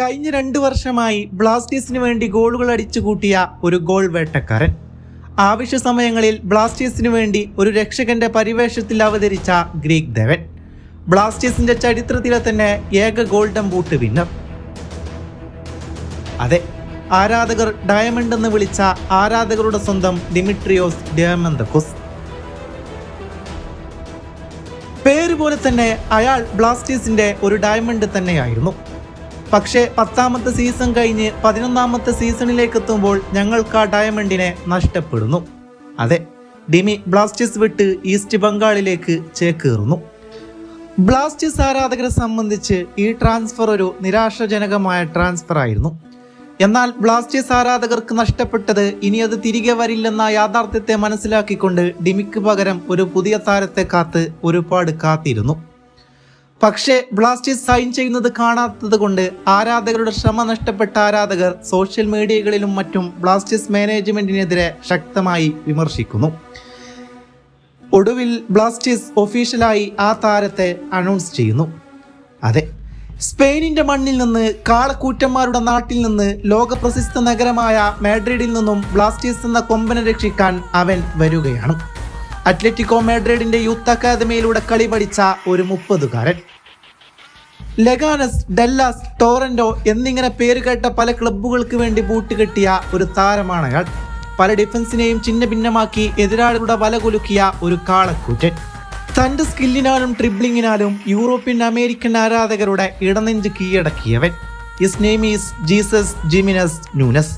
കഴിഞ്ഞ രണ്ട് വർഷമായി ബ്ലാസ്റ്റേഴ്സിന് വേണ്ടി ഗോളുകൾ അടിച്ചു കൂട്ടിയ ഒരു ഗോൾ വേട്ടക്കാരൻ. ആവശ്യ സമയങ്ങളിൽ ബ്ലാസ്റ്റേഴ്സിന് വേണ്ടി ഒരു രക്ഷകന്റെ പരിവേഷത്തിൽ അവതരിച്ച ഗ്രീക്ക് ദേവൻ. ബ്ലാസ്റ്റേഴ്സിന്റെ ചരിത്രത്തിലെ തന്നെ ഏക ഗോൾഡൻ ബൂട്ട് വിന്നർ. അതെ ആരാധകർ ഡയമണ്ട് എന്ന് വിളിച്ച ആരാധകരുടെ സ്വന്തം ഡിമിട്രിയോസ് ഡയമന്തക്കുസ്. പേര് പോലെ തന്നെ അയാൾ ബ്ലാസ്റ്റേഴ്സിന്റെ ഒരു ഡയമണ്ട് തന്നെയായിരുന്നു. പക്ഷേ പത്താമത്തെ സീസൺ കഴിഞ്ഞ് പതിനൊന്നാമത്തെ സീസണിലേക്ക് എത്തുമ്പോൾ ഞങ്ങൾക്ക് ആ ഡയമണ്ടിനെ നഷ്ടപ്പെടുന്നു. അതെ ഡിമി ബ്ലാസ്റ്റേഴ്സ് വിട്ട് ഈസ്റ്റ് ബംഗാളിലേക്ക് ചേക്കേറുന്നു. ബ്ലാസ്റ്റേഴ്സ് ആരാധകരെ സംബന്ധിച്ച് ഈ ട്രാൻസ്ഫർ ഒരു നിരാശാജനകമായ ട്രാൻസ്ഫർ ആയിരുന്നു. എന്നാൽ ബ്ലാസ്റ്റേഴ്സ് ആരാധകർക്ക് നഷ്ടപ്പെട്ടത് ഇനി അത് തിരികെ വരില്ലെന്ന യാഥാർത്ഥ്യത്തെ മനസ്സിലാക്കിക്കൊണ്ട് ഡിമിക്ക് പകരം ഒരു പുതിയ താരത്തെ കാത്ത് ഒരുപാട് കാത്തിരുന്നു. പക്ഷേ ബ്ലാസ്റ്റേഴ്സ് സൈൻ ചെയ്യുന്നത് കാണാത്തത് കൊണ്ട് ആരാധകരുടെ ശ്രമ നഷ്ടപ്പെട്ട ആരാധകർ സോഷ്യൽ മീഡിയകളിലും മറ്റും ബ്ലാസ്റ്റേഴ്സ് മാനേജ്മെന്റിനെതിരെ ശക്തമായി വിമർശിക്കുന്നു. ഒടുവിൽ ബ്ലാസ്റ്റേഴ്സ് ഒഫീഷ്യലായി ആ താരത്തെ അനൗൺസ് ചെയ്യുന്നു. അതെ സ്പെയിനിന്റെ മണ്ണിൽ നിന്ന് കാളക്കൂറ്റന്മാരുടെ നാട്ടിൽ നിന്ന് ലോകപ്രസിദ്ധ നഗരമായ മാഡ്രിഡിൽ നിന്നും ബ്ലാസ്റ്റേഴ്സ് എന്ന കൊമ്പനെ രക്ഷിക്കാൻ അവൻ വരികയാണ്. അത്ലറ്റിക്കോ മാഡ്രിഡിന്റെ യൂത്ത് അക്കാദമിയിലൂടെ കളി പഠിച്ച ഒരു മുപ്പതുകാരൻ. ലെഗാനസ് ഡെല്ലാസ് ടോറന്റോ എന്നിങ്ങനെ പേര് കേട്ട പല ക്ലബ്ബുകൾക്ക് വേണ്ടി ബൂട്ട് കെട്ടിയ ഒരു താരമാണ് അയാൾ. പല ഡിഫൻസിനെയും ചിന്ന ഭിന്നമാക്കി എതിരാളികളുടെ വല കുലുക്കിയ ഒരു കാളക്കൂറ്റൻ. തന്റെ സ്കില്ലിനാലും ട്രിബ്ലിങ്ങിനാലും യൂറോപ്യൻ അമേരിക്കൻ ആരാധകരുടെ ഇടനെഞ്ച് കീഴടക്കിയവൻ. His name is Jesus Jimenez Nunez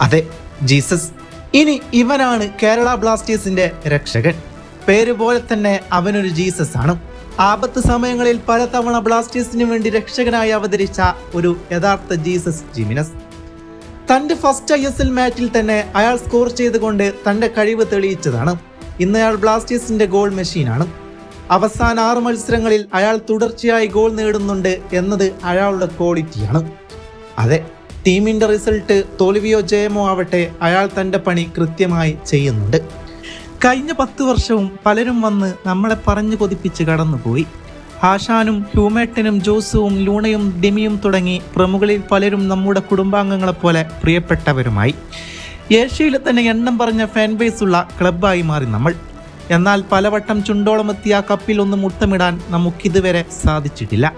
അതെ ജീസസ്. ഇനി ഇവനാണ് കേരള ബ്ലാസ്റ്റേഴ്സിന്റെ രക്ഷകൻ. പേര് പോലെ തന്നെ അവനൊരു ജീസസ് ആണ് ആപത്ത് സമയങ്ങളിൽ പലതവണ ബ്ലാസ്റ്റേഴ്സിന് വേണ്ടി രക്ഷകനായി അവതരിച്ച ഒരു യഥാർത്ഥ ജീസസ് ജിമിനസ്. തന്റെ ഫസ്റ്റ് ഐ എസ് എൽ മാച്ചിൽ തന്നെ അയാൾ സ്കോർ ചെയ്തുകൊണ്ട് തന്റെ കഴിവ് തെളിയിച്ചതാണ്. ഇന്ന് അയാൾ ബ്ലാസ്റ്റേഴ്സിന്റെ ഗോൾ മെഷീനാണ്. അവസാന ആറ് മത്സരങ്ങളിൽ അയാൾ തുടർച്ചയായി ഗോൾ നേടുന്നുണ്ട് എന്നത് അയാളുടെ ക്വാളിറ്റിയാണ്. അതെ ടീമിന്റെ റിസൾട്ട് തോൽവിയോ ജയമോ ആവട്ടെ അയാൾ തന്റെ പണി കൃത്യമായി ചെയ്യുന്നുണ്ട്. കഴിഞ്ഞ പത്ത് വർഷവും പലരും വന്ന് നമ്മളെ പറഞ്ഞു കൊതിപ്പിച്ച് കടന്നുപോയി. ആശാനും ഹ്യൂമേട്ടനും ജോസുവും ലൂണയും ഡിമിയും തുടങ്ങി പ്രമുഖരിൽ പലരും നമ്മുടെ കുടുംബാംഗങ്ങളെപ്പോലെ പ്രിയപ്പെട്ടവരുമായി. ഏഷ്യയിലെ തന്നെ എണ്ണം പറഞ്ഞ ഫാൻ ബേസ് ഉള്ള ക്ലബ്ബായി മാറി നമ്മൾ. എന്നാൽ പലവട്ടം ചുണ്ടോളമെത്തിയ ആ കപ്പിൽ ഒന്ന് മുട്ടമിടാൻ നമുക്കിതുവരെ സാധിച്ചിട്ടില്ല.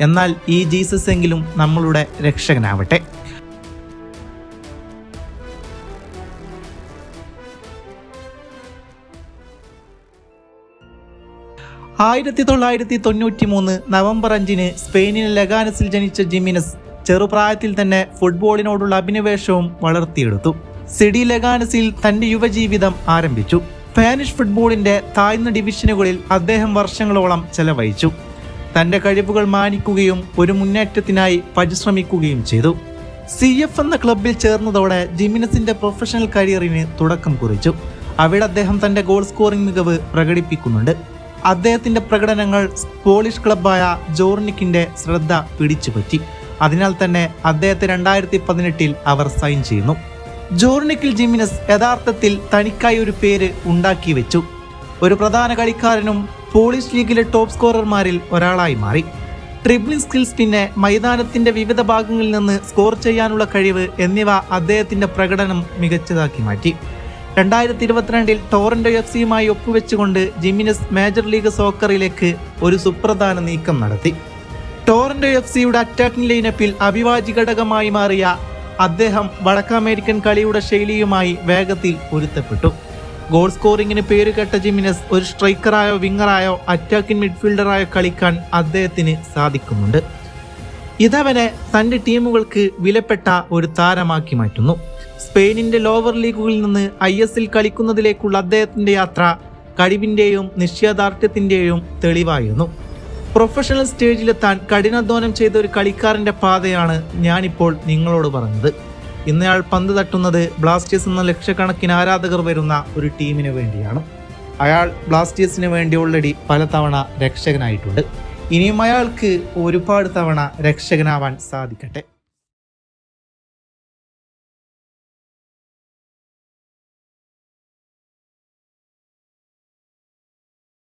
എന്നാൽ ഈ ജീസസ് എങ്കിലും നമ്മളുടെ രക്ഷകനാവട്ടെ. ആയിരത്തി തൊള്ളായിരത്തി തൊണ്ണൂറ്റി മൂന്ന് നവംബർ അഞ്ചിന് സ്പെയിനിലെ ലഗാനസിൽ ജനിച്ച ജിമിനസ് ചെറുപ്രായത്തിൽ തന്നെ ഫുട്ബോളിനോടുള്ള അഭിനിവേശവും വളർത്തിയെടുത്തു. സിഡി ലഗാനസിൽ തന്റെ യുവജീവിതം ആരംഭിച്ചു. സ്പാനിഷ് ഫുട്ബോളിന്റെ താഴ്ന്ന ഡിവിഷനുകളിൽ അദ്ദേഹം വർഷങ്ങളോളം ചെലവഴിച്ചു. തന്റെ കഴിവുകൾ മാനിക്കുകയും ഒരു മുന്നേറ്റത്തിനായി പരിശ്രമിക്കുകയും ചെയ്തു. സി എഫ് എന്ന ക്ലബിൽ ചേർന്നതോടെ ജിമിനസിന്റെ പ്രൊഫഷണൽ കരിയറിന് തുടക്കം കുറിച്ചു. അവിടെ അദ്ദേഹം തന്റെ ഗോൾ സ്കോറിംഗ് മികവ് പ്രകടിപ്പിക്കുന്നുണ്ട്. അദ്ദേഹത്തിന്റെ പ്രകടനങ്ങൾ പോളിഷ് ക്ലബായ ജോർണിക്കിന്റെ ശ്രദ്ധ പിടിച്ചുപറ്റി. അതിനാൽ തന്നെ അദ്ദേഹത്തെ രണ്ടായിരത്തി പതിനെട്ടിൽ അവർ സൈൻ ചെയ്യുന്നു. ജോർണിക്കിൽ ജിമിനസ് യഥാർത്ഥത്തിൽ തനിക്കായി ഒരു പേര് ഉണ്ടാക്കി വെച്ചു. ഒരു പ്രധാന കളിക്കാരനും പോളിഷ് ലീഗിലെ ടോപ്പ് സ്കോറർമാരിൽ ഒരാളായി മാറി. ട്രിബ്ലിൻ സ്കിൽസ് പിന്നെ മൈതാനത്തിന്റെ വിവിധ ഭാഗങ്ങളിൽ നിന്ന് സ്കോർ ചെയ്യാനുള്ള കഴിവ് എന്നിവ അദ്ദേഹത്തിന്റെ പ്രകടനം മികച്ചതാക്കി മാറ്റി. രണ്ടായിരത്തി ഇരുപത്തിരണ്ടിൽ ടോറന്റോ എഫ് സിയുമായി ഒപ്പുവെച്ചുകൊണ്ട് ജിമിനസ് മേജർ ലീഗ് സോക്കറിലേക്ക് ഒരു സുപ്രധാന നീക്കം നടത്തി. ടോറന്റോ എഫ് സിയുടെ അറ്റാക്കിംഗ് ലൈനപ്പിൽ അവിഭാജ്യ ഘടകമായി മാറിയ അദ്ദേഹം വടക്കമേരിക്കൻ കളിയുടെ ശൈലിയുമായി വേഗത്തിൽ പൊരുത്തപ്പെട്ടു. ഗോൾ സ്കോറിംഗിന് പേരുകെട്ട ജിമിനസ് ഒരു സ്ട്രൈക്കറായോ വിങ്ങറായോ അറ്റാക്കിംഗ് മിഡ്ഫീൽഡറായോ കളിക്കാൻ അദ്ദേഹത്തിന് സാധിക്കുന്നുണ്ട്. ഇതവനെ തന്റെ ടീമുകൾക്ക് വിലപ്പെട്ട ഒരു താരമാക്കി മാറ്റുന്നു. സ്പെയിനിന്റെ ലോവർ ലീഗുകളിൽ നിന്ന് ഐ എസ് എൽ കളിക്കുന്നതിലേക്കുള്ള അദ്ദേഹത്തിന്റെ യാത്ര കഴിവിന്റെയും നിശ്ചയദാർഢ്യത്തിന്റെയും തെളിവായിരുന്നു. പ്രൊഫഷണൽ സ്റ്റേജിലെത്താൻ കഠിനാധ്വാനം ചെയ്ത ഒരു കളിക്കാരന്റെ പാതയാണ് ഞാനിപ്പോൾ നിങ്ങളോട് പറഞ്ഞത്. ഇന്നയാൾ പന്ത് തട്ടുന്നത് ബ്ലാസ്റ്റേഴ്സ് എന്ന ലക്ഷക്കണക്കിന് ആരാധകർ വരുന്ന ഒരു ടീമിന് വേണ്ടിയാണ്. അയാൾ ബ്ലാസ്റ്റേഴ്സിന് വേണ്ടി ഓൾറെഡി പലതവണ രക്ഷകനായിട്ടുണ്ട്. ഇനിയും അയാൾക്ക് ഒരുപാട് തവണ രക്ഷകനാവാൻ സാധിക്കട്ടെ.